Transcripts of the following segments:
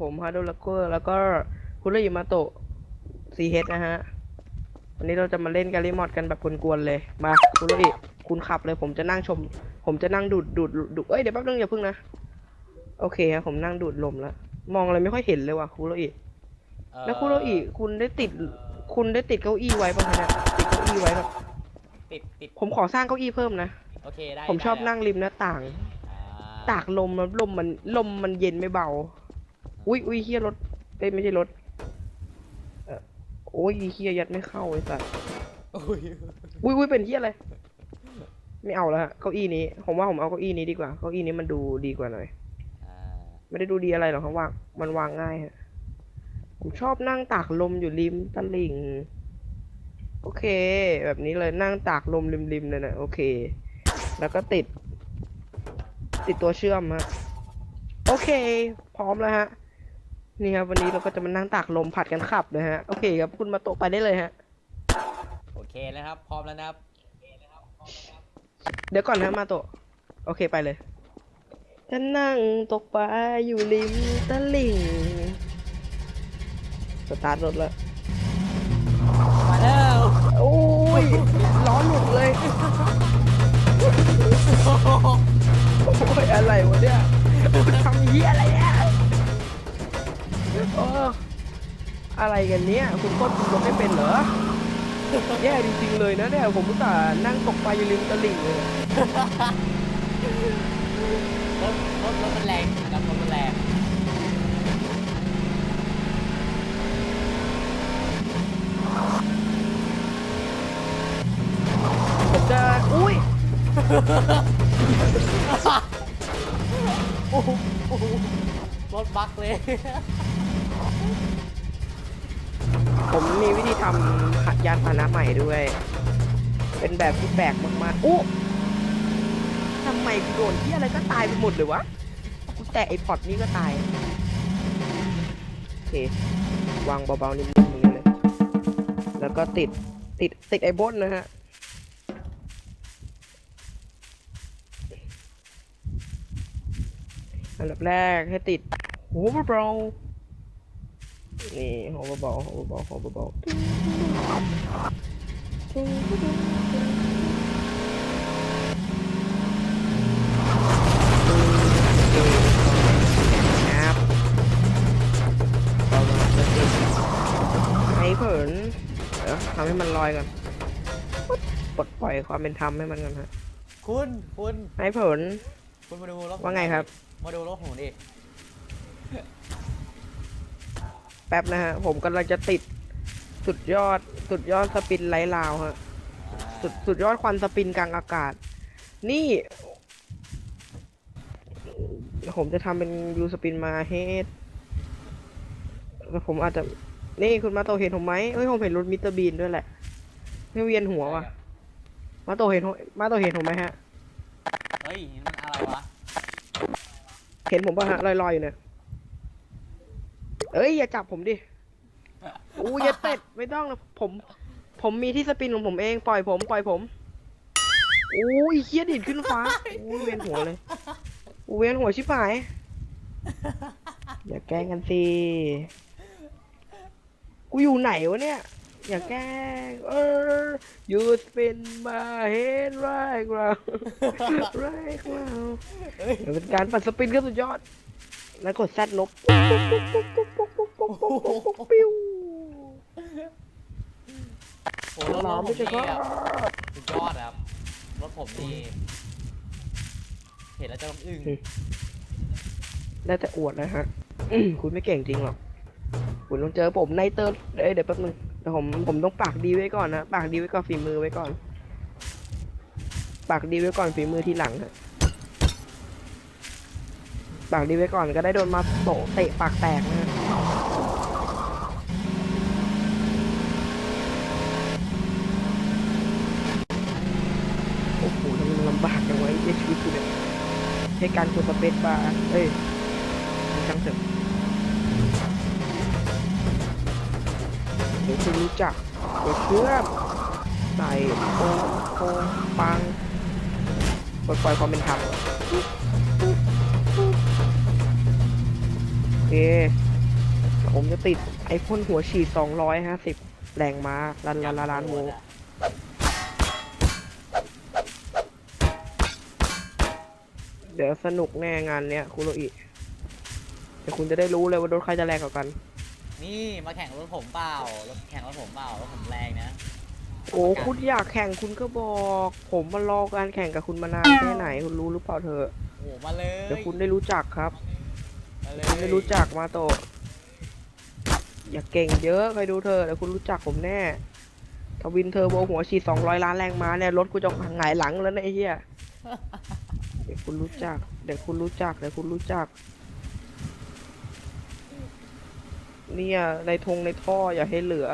วันนี้ก็อยู่กับผมฮาร์ดลักเกอร์แล้วก็คุรุยิมาโตะซีเฮดนะฮะ วันนี้เราจะมาเล่นการีมอดกันแบบกวนๆเลย มาคุรุยิคุณขับเลย ผมจะนั่งชม ผมจะนั่งดูดดูดดูดเอ้ยเดี๋ยวแป๊บนึงอย่าพึ่งนะ โอเคครับผมนั่งดูดลมแล้วมองอะไรไม่ค่อยเห็นเลยว่ะคุรุยิเอ่อแล้วคุรุยิคุณได้ติด คุณได้ติดเก้าอี้ไว้ป่ะคะเนี่ยติดเก้าอี้ไว้แบบติดติดผมขอสร้างเก้าอี้เพิ่มนะโอเคได้ผมชอบได้นั่งริมหน้าต่างอ่ตากลมแล้วลมมันลมมันเย็นไม่เบา อุ้ยอุ้ยเฮียรถเอ้ยไม่ใช่รถเออโอ้ยเฮียยัดไม่เข้าไอ้สัสอุ้ยอุ้ยอุ้ยเป็นเฮียอะไร ไม่เอาแล้วฮะเก้าอี้นี้ ผมว่าผมเอาเก้าอี้นี้ดีกว่า เก้าอี้นี้มันดูดีกว่าหน่อย อ่าไม่ได้ดูดีอะไรหรอกครับวางมันวางง่ายฮะ ผมชอบนั่งตากลมอยู่ริมตลิ่ง โอเค แบบนี้เลยนั่งตากลมริมๆเลยนะโอเค แล้วก็ติด ติดตัวเชื่อมฮะ โอเค พร้อมแล้วฮะ นี่ครับวันนี้เราก็จะมานั่งตากลมผัดกันขับนะฮะ โอเคครับคุณมาโตะไปได้เลยฮะ โอเคนะครับ พร้อมแล้วนะครับ เดี๋ยวก่อนนะมาโตะโอเคไปเลยจะนั่งตกปลาอยู่ริมตลิ่งสตาร์ทรถแล้วมาแล้วโอ้ยล้อหลุดเลย โอ้ยอะไรวะเนี่ย อะไรกันเนี่ยคุณควบคุมรถไม่เป็นเหรอแย่จริงๆเลยนะเนี่ยผมอุตส่าห์นั่งตกปลาอยู่ริมตลิ่งเลยรถรถรถมันแรงนะครับรถมันแรงผมจะอุ้ยโอ้โหโอ้โหรถบักเลย ผมมีวิธีทำหัดยานพาหนะใหม่ด้วย เป็นแบบที่แปลกมากๆอู้ทำไมกูโดนที่อะไรก็ตายไปหมดเลยวะ กูแตะไอพอดนี่ก็ตาย โอเค วางเบาๆนิ่มๆตรงนี้เลย แล้วก็ติดติดติดไอ้บนนะฮะ อันดับแรกให้ติดโหเบาๆ นี่หัวเบาหัวเบาหัวเบาๆครับไอ้เผินเดี๋ยวทำให้มันลอยก่อนปลดปล่อยความเป็นธรรมให้มันก่อนฮะคุณคุณไอ้เผินคุณมาดูรถผมว่าไงครับ มาดูรถผมดิ แป๊บนะฮะ ผมกำลังจะติดสุดยอดสุดยอดสปินไร้ลาวฮะอ่าสุดสุดยอดควันสปินกลางอากาศ นี่ ผมจะทำเป็นยูสปินมาเฮดแล้วผมอาจจะ นี่คุณมาโตเห็นผมไหมเฮ้ยผมเห็นรถมิสเตอร์บีนด้วยแหละไม่เวียนหัวว่ะ มาโตเห็นผมมาโตเห็นผมไหมฮะ เฮ้ยนี่มันอะไรวะ เห็นผมป่ะฮะลอยๆอยู่เนี่ย เอ้ยอย่าจับผมดิอู้อย่าเต็ดไม่ต้องนะผม ผมมีที่สปินของผมเองปล่อยผมปล่อยผมอู้ยเคียดิดขึ้นฟ้าอู้ยเวียนหัวเลยอู้เวียนหัวชิบหายอย่าแกล้งกันสิกูอยู่ไหนวะเนี่ย อย่าแกล้งเออยูสปินมาเฮดไรกราวไรกราวเฮ้ยเป็นการปั่นสปินก็สุดยอด แล้วกดแซดลบปิ้วโอ้รถรน้ถผมไม่ใช่นี่แบบสุดยอดครับรถผมนี่เห็นแล้วจะต้องอึ้งได้แต่อวดนะฮะคุณไม่เก่งจริงหรอกคุณต้องเจอผมในเตอร์เอ้ยเดี๋ยวแป๊บนึงเดี๋ยวผมผมต้องปากดีไว้ก่อนนะ ปากดีไว้ก่อนฝีมือไว้ก่อน ปากดีไว้ก่อนฝีมือทีหลังฮะ ปากดีไว้ก่อนก็ได้โดนมาโตเตะปากแตกนะ โอ้โหทำไมมันลำบากจังวะไอ้ยชีวิตกูเนี่ยใช้การกดสเปซบาร์เอ้ยช่างเถอะเดี๋ยวคุณรู้จักกดเชื่อมใส่โค้งโค้งปังปลดปล่อยความเป็นธรรม ผมจะติดไอพ่นหัวฉีด 250 แรงม้าลันลันลันลันโวเดี๋ยวสนุกแน่งานเนี้ยคุโรอิเดี๋ยวคุณจะได้รู้เลยว่ารถใครจะแรงกว่ากัน นี่มาแข่งรถผมเปล่ารถแข่งรถผมเปล่ารถผมแรงนะ โอ้คุณอยากแข่งคุณก็บอก ผมมารอการแข่งกับคุณมานานแค่ไหนคุณรู้หรือเปล่าเธอะโอ้โหมาเลย เดี๋ยวคุณได้รู้จักครับ มาเลยคุณได้รู้จักมาโตะอย่าเก่งเยอะใครดูเธอะเดี๋ยวคุณรู้จักผมแน่ทวินเทอร์โบหัวฉีด200ล้านแรงม้าเนี่ยรถกูจะหงายหลังแล้วนะไอ้เหี้ยเดี๋ยวคุณรู้จัก เดี๋ยวคุณรู้จัก เดี๋ยวคุณรู้จัก เนี่ยในธงในท่ออย่าให้เหลือ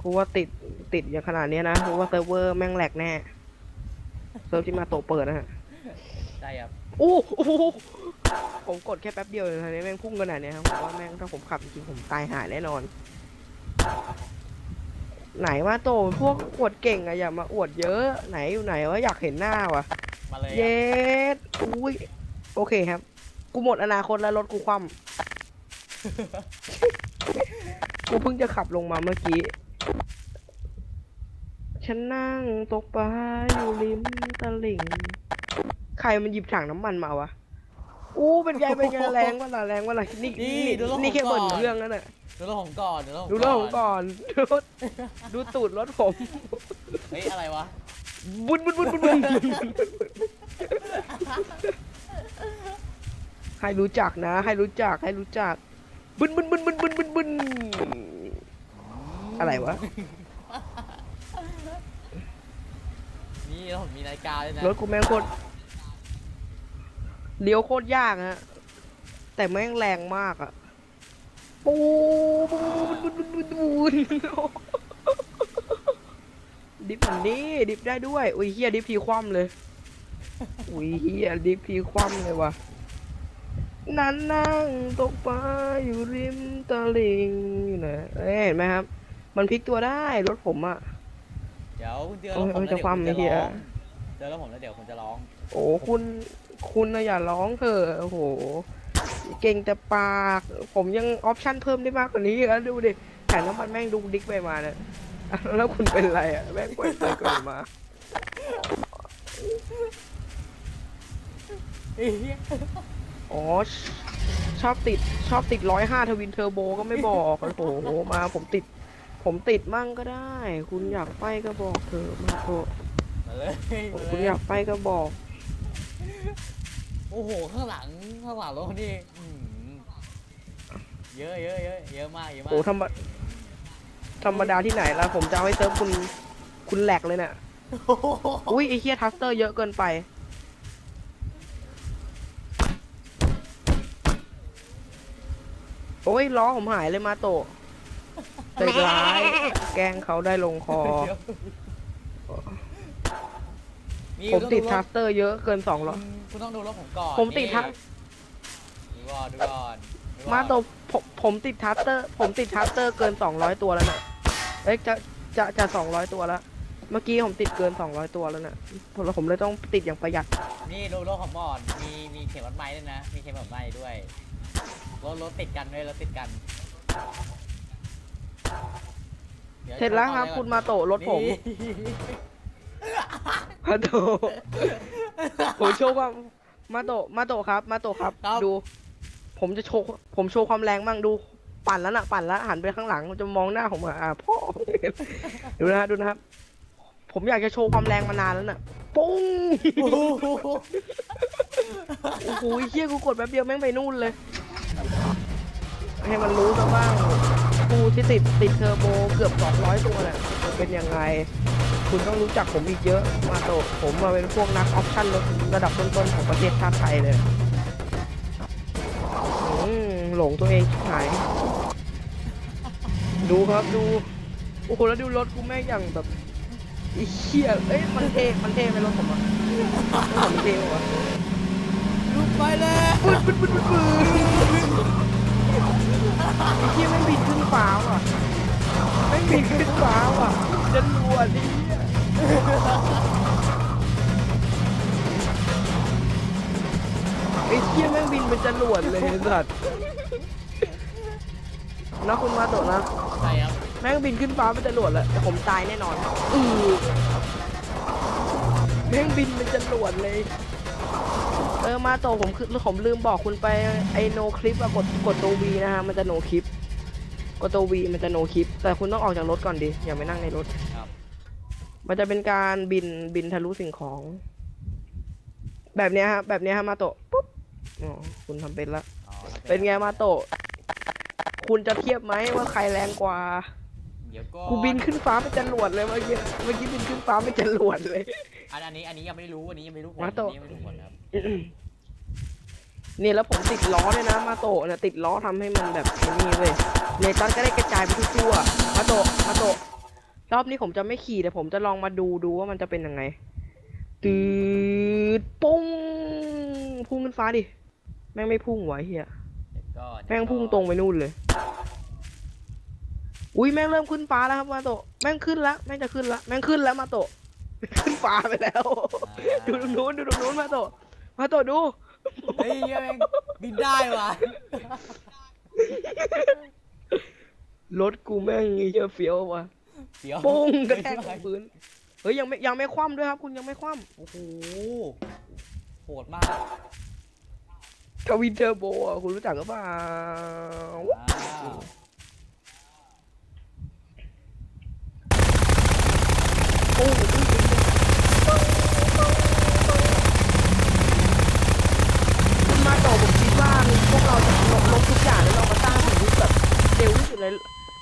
กูว่าติดติดอย่างขนาดเนี้ยนะกูว่าเซิร์ฟเวอร์แม่งแหลกแน่ เซิร์ฟที่มาโตะเปิดนะฮะใช่ครับ โอ้โหผมกดแค่แป๊บเดียวเลยนะเนี่ยแม่งพุ่งขนาดเนี้ยครับผมว่าแม่งถ้าผมขับจริงๆผมตายหายแน่นอน ไหนมาโตพวกอวดเก่งอะอย่ามาอวดเยอะ ไหนอยู่ไหนวะอยากเห็นหน้าวะมาเลยเย็ดอุ้ยโอเคครับ กูหมดอนาคตแล้วรถกูคว่ำกูเพิ่งจะขับลงมาเมื่อกี้ฉันนั่งตกปลาอยู่ริมตลิ่ง ใครมันหยิบถังน้ำมันมาวะ อู้เป็นไงเป็นไงแรงวะล่ะแรงวะล่ะนี่นี่นี่แค่เบิร์นเครื่องนั่นแหละดูรถผมก่อนดูรถผมดูรถผมก่อนดูดูตูดรถผมเฮ้ยอะไรวะบุนบุนบุนบุนบุนให้รู้จักนะ ให้รู้จักให้รู้จักบุนบุนบุนบุนบุนบุนบุนอะไรวะนี่รถผมมีนาฬิกาด้วยนะรถกูแม่งโคตร เลี้ยวโคตรยากฮะ แต่แม่งแรงมากอะปูปูบุนบุนบุนบุนบุนดิฟอันนี้ดิฟได้ด้วย อุ้ยเฮียดิฟพีคว่ำเลย อุ้ยเฮียดิฟพีคว่ำเลยว่ะนั่นนั่งตกปลาอยู่ริมตลิ่งอยู่ไหนเอ้ยเห็นไหมครับ มันพลิกตัวได้รถผมอะเดี๋ยวคุณเจอโอ้รยถผมโอ้ยแล้วจะเดี๋ยวคว่ำคุณไอ้จะเหี้ยร้องเจอรถผมแล้วเดี๋ยวคุณจะร้อง โอ้คุณ คุณนะอย่าร้องเถอะโอ้โห เก่งแต่ปาก ผมยังออปชั่นเพิ่มได้มากกว่านี้อีกแล้วดูดิแผงน้ำมันแม่งดูดิกไปมาเนี่ยอะแล้วคุณเป็นไรอะแม่งปล่อยไปก่อนมาอ๋อชชอบติดชอบติดร้อยห้าทวินเทอร์โบก็ไม่บอกโอ้โหมาผมติด ผมติดมั่งก็ได้ คุณอยากไปก็บอกเถอะมาโถมาเลยมาเลยคุณอยากไปก็บอก โอ้โห ข้างหลัง ข้างหลังรถคนนี้อื้อหือเยอะเยอะเยอะเยอะมากเยอะมากโอ้ธรรมธรรมดาที่ไหนล่ะผมจะเอาให้เซิร์ฟคุณคุณแหลกเลยเนี่ยโอ้โหอุ้ยไอเคียทัสเตอร์เยอะเกินไป โอ้ยล้อผมหายเลยมาโตะใจร้าย แกล้งเขาได้ลงคอนี่ ผมติดคุณทัองสเตอร์เยอะเกินสองล้อคุณคุณต้องดูรถผมก่อนผมติดทัสดูก่อนดูก่อนดูก่อนมาโตะผมผมติดทัสเตอร์ ผมติดทัสเตอร์เกินสองร้อยตัวแล้วน่ะเอ้ยจะจะจะสองร้อยตัวแล้วเมื่อกี้ผมติดเกินสองร้อยตัวแล้วน่ะผมผมเลยต้องติดอย่างประหยัด นี่ดูรถของบอนมีมีเข็มวัดไม้ด้วยนะ มีเข็มวัดไม้ด้วย รถรถติดกันด้วยรถติดกันดี๋ยเสร็จแล้วครับโชคุณก่อนมาโตะรถผมนี่ มาโตะผมโชว์ความมาโตะมาโตะครับ มาโตะครับ ครับ ดู ผมจะโชว์ผมโชว์ความแรงมั่งดูปั่นแล้วน่ะปั่นแล้วหันไปข้างหลังจะมองหน้าผมอะอ่าพ่อ ดูนะฮะดูนะครับ ผมอยากจะโชว์ความแรงมานานแล้วน่ะปุ้งโอ้โหโอ้โหเฮียกูกดแป๊บเดียวแม่งไปนู่นเลย ให้มันรู้ซะบ้างกูที่ติดติดเทอร์โบเกือบ200ตัวเนี่ยมันเป็นยังไง คุณต้องรู้จักผมอีกเยอะ มาโตะผมมาเป็นพวกนักออปชั่นรถระดับต้นๆของประเทศชาติไทยเลยอืมหลงตัวเองชิบหาย ดูครับดู โอ้โห แล้วดูรถกูแม่งอย่างแบบไอ้เหี้ยเอ้ย มันเท่มันเท่ไหมรถผมอะรถผมมันเท่ปะวะลุกไปเลยไอ้เหี้ยไม่งบินขึ้นฟ้าว่ะไม่งบินขึ้นฟ้าว่ะจะรัวดิ ไอ้เหี้ยเป็นจรวดเลยไอ้สัตว์นะคุณมาโตะนะ ใช่ครับแม่งบินขึ้นฟ้าเป็นจรวดแล้วแต่ผมตายแน่นอนอือแม่งบินเป็นจรวดเลย เออมาโตะผมคือผมลืมบอกคุณไปไอโนคลิปอะกดกดตัววีนะฮะมันจะโนคลิปกดตัววีมันจะโนคลิปแต่คุณต้องออกจากรถก่อนดิอย่าไปนั่งในรถครับ มันจะเป็นการบินบินทะลุสิ่งของ แบบเนี้ยฮะแบบเนี้ยฮะมาโตะปุ๊บอ๋อคุณทำเป็นละอ๋อทำเป็นไงมาโตะคุณจะเทียบไหมว่าใครแรงกว่า เดี๋ยวก็กูบินขึ้นฟ้าเป็นจรวดเลยเมื่อกี้เมื่อกี้บินขึ้นฟ้าเป็นจรวดเลย อันอันนี้อันนี้ยังไม่รู้อันนี้ยังไม่รู้ผลมาอันโตะนี้ยังไม่รู้ผลครับนี่แล้วผมติดล้อด้วยนะ มาโตะเนี่ยติดล้อทำให้มันแบบไอ้นี่เว้ยเนตันก็ได้กระจายไปทั่วๆมาโตะมาโตะ รอบนี้ผมจะไม่ขี่แต่ผมจะลองมาดูดูว่ามันจะเป็นยังไงตืดปุ้งพุ่งขึ้นฟ้าดิแม่งไม่พุ่งไหวะไอ้เฮียเดี๋ยวก็แม่งพุ่งตรงไปนู่นเลย อุ้ยแม่งเริ่มขึ้นฟ้าแล้วครับมาโตะแม่งขึ้นแล้วแม่งจะขึ้นแล้วแม่งขึ้นแล้วมาโตะขึ้นฟ้าไปแล้ว ดูตรงนู้นดูตรงนู้นมาโตะมาโตะดูเฮ้ยเหี้ยแม่งบินได้ว่ะรถกูแม่งไอ้เหี้ยเฟี้ยวว่ะ เดี๋ยวปุ้งกระแทกกับพื้นเฮ้ยยังไม่ยังไม่คว่ำด้วยครับ คุณยังไม่คว่โอ้โหโหดมากำกวินเทอร์โบอะคุณรู้จักหรือเปล่าอ้าวปุ้งปุ้งปุ้งคุณมาโตะผมคิดว่าพวกเราจะลบลบทุกอย่างแล้วเรามาสร้างสิ่งที่แบบเร็วที่สุดเลย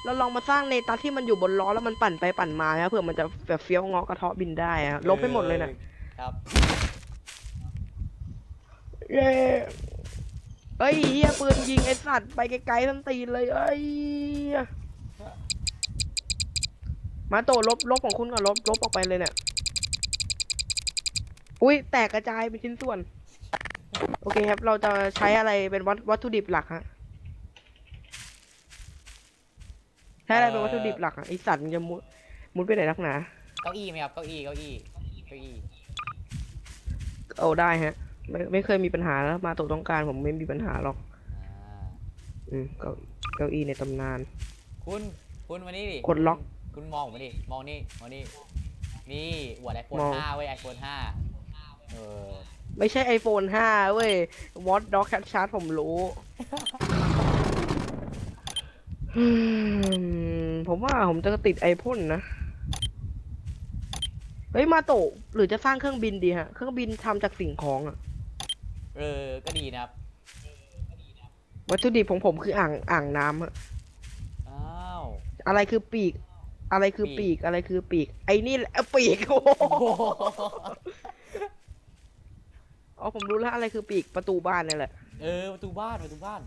เราลองมาสร้างในตัที่มันอยู่บนล้อแล้วมันปั่นไปปั่นมาครับเผื่อมันจะแบบเฟี้ยวงอกระเทาะบินได้อะลบไปหมดเลยนะครับเย้เอ้ยเฮียปืนยิงไอ้สัตว์ไปไกลๆทั้งตีนเลยเอ้ยมาโตลบลบของคุณก่อนลบลบออกไปเลยเนี่ยอุ้ยแตกกระจายเป็นชิ้นส่วน โอเคครับ เราจะใช้อะไรเป็นวัตวัตถุดิบหลักฮะ ใช้อะไรเป็นวัตถุดิบหลักอะไอสัตว์มันจะมุดมุดไปไหนนักหนา เก้าอี้ไหมครับ เก้าอี้ เก้าอี้ เก้าอี้ เอาได้ฮะ ไม่ไม่เคยมีปัญหาแล้วมาโตต้องการผมไม่มีปัญหาหรอก อ่า อืมเก้าเก้าอี้ในตำนาน คุณ คุณมานี่ดิกดล็อกคุณมองผมมาดิ มองนี่ มองนี่ นี่อวดไอโฟนมอง ห้าเว้ยไอโฟนห้าเออ ไม่ใช่ iPhone 5 เว้ย Watch Dog Cat Chart ผมรู้อืม ผมว่าผมจะติด iPhone นะ เฮ้ยมาโตะหรือจะสร้างเครื่องบินดีฮะ เครื่องบินทำจากสิ่งของอะเออ ก็ดีนะครับวัตถุดิบของผมคืออ่างอ่างน้ำอะอ้าวอะไรคือปีก อะไรคือปีปีกกอะไรคือปีก ไอ้นี่แหละปีกโอ้โหโอ้โหอ๋อผมรู้แล้วอะไรคือปีกประตูบ้านนี่แหละ เออประตูบ้านประตูบ้าน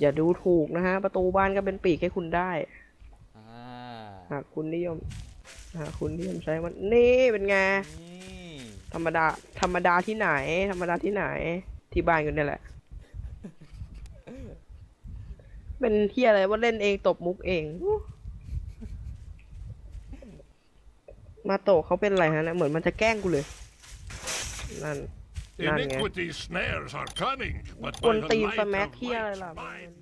อย่าดูถูกนะฮะ ประตูบ้านก็เป็นปีกให้คุณได้อ่าหากคุณนิยมหากคุณนิยมใช้มันนี่เป็นไงนี่ธรรมดา ธรรมดาที่ไหน ธรรมดาที่ไหน ที่บ้านกันนี่แหละ เป็นที่อะไรว่าเล่นเองตบมุกเองอู้มาโตะเขาเป็นอะไรฮะเนะเหมือนมันจะแกล้งกูเลย นั่น นั่นไง Iniquity's snares are cunning, but กวน by the ตีน light สแม็ก of ที่อะไร might's ล่ะ mind